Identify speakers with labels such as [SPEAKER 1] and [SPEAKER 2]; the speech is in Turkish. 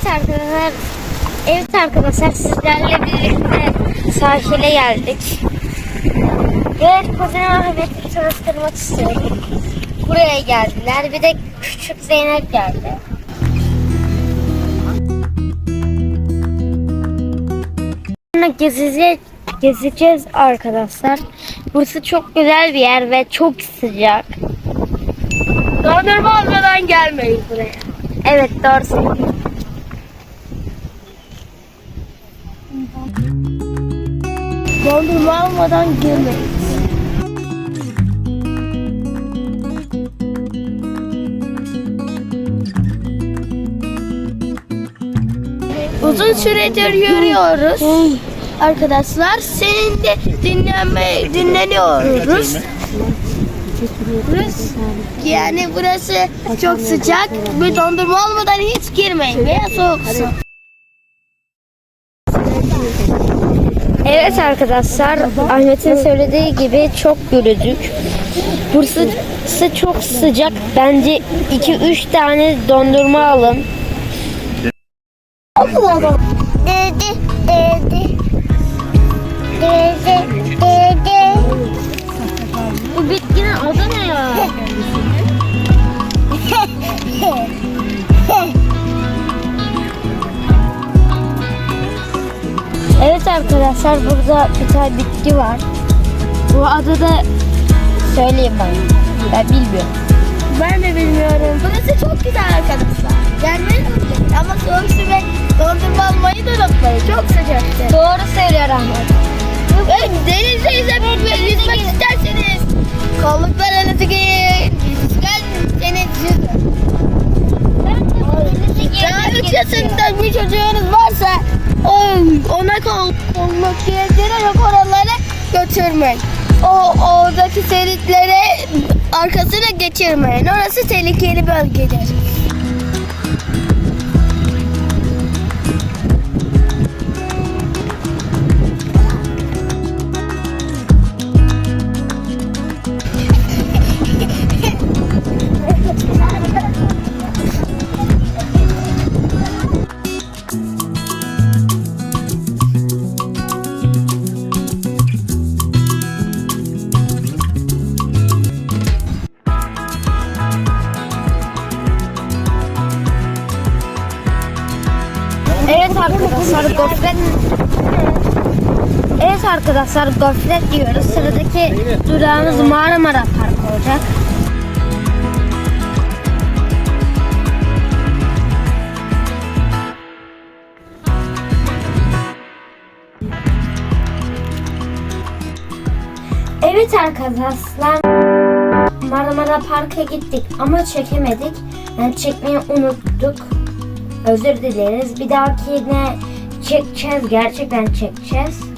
[SPEAKER 1] Evet arkadaşlar. Evet arkadaşlar sizlerle birlikte sahile geldik. Ve Kuzen Ahmet'i tanıştırmak istiyorum. Buraya geldiler. Bir de küçük Zeynep geldi. Sonra gezeceğiz, gezeceğiz arkadaşlar. Burası çok güzel bir yer ve çok sıcak.
[SPEAKER 2] Dondurma almadan gelmeyin buraya.
[SPEAKER 1] Evet doğru
[SPEAKER 2] Dondurma almadan girmeyin. Uzun süredir yürüyoruz. Arkadaşlar senin de dinlenme dinleniyoruz. Yani burası çok sıcak ve dondurma olmadan hiç girmeyin veya soğuk.
[SPEAKER 1] Evet arkadaşlar Ahmet'in söylediği gibi çok yürüdük. Burası çok sıcak. Bence 2-3 tane dondurma alın.
[SPEAKER 3] Dedi, dedi. Dedi, dedi.
[SPEAKER 1] Arkadaşlar burada bir tane bitki var. Bu adı da söyleyeyim bana. Ben bilmiyorum.
[SPEAKER 2] Ben de bilmiyorum. Burası çok güzel arkadaşlar. Gelmeyi unutmayın. Ama soğuk su ve dondurma almayı da unutmayın. Çok sıcaktı.
[SPEAKER 1] Doğru söylüyor Ahmet.
[SPEAKER 2] Ve denize yüzmek, yüzmek isterseniz kolluklarınızı giyin. Yüzgerseniz yüzün. Daha 3 yaşında bir çocuğunuz varsa o, ona kol, kolluk gezdirerek oralara götürmeyin. O oradaki seritlere arkasına geçirmeyin. Orası tehlikeli bölgedir.
[SPEAKER 1] Evet arkadaşlar gofret Evet arkadaşlar gofret diyoruz. Sıradaki durağımız Marmara Park olacak. Evet arkadaşlar Marmara Park'a gittik ama çekemedik. Yani çekmeyi unuttuk. Özür dileriz. Bir dahakine çekeceğiz. Gerçekten çekeceğiz.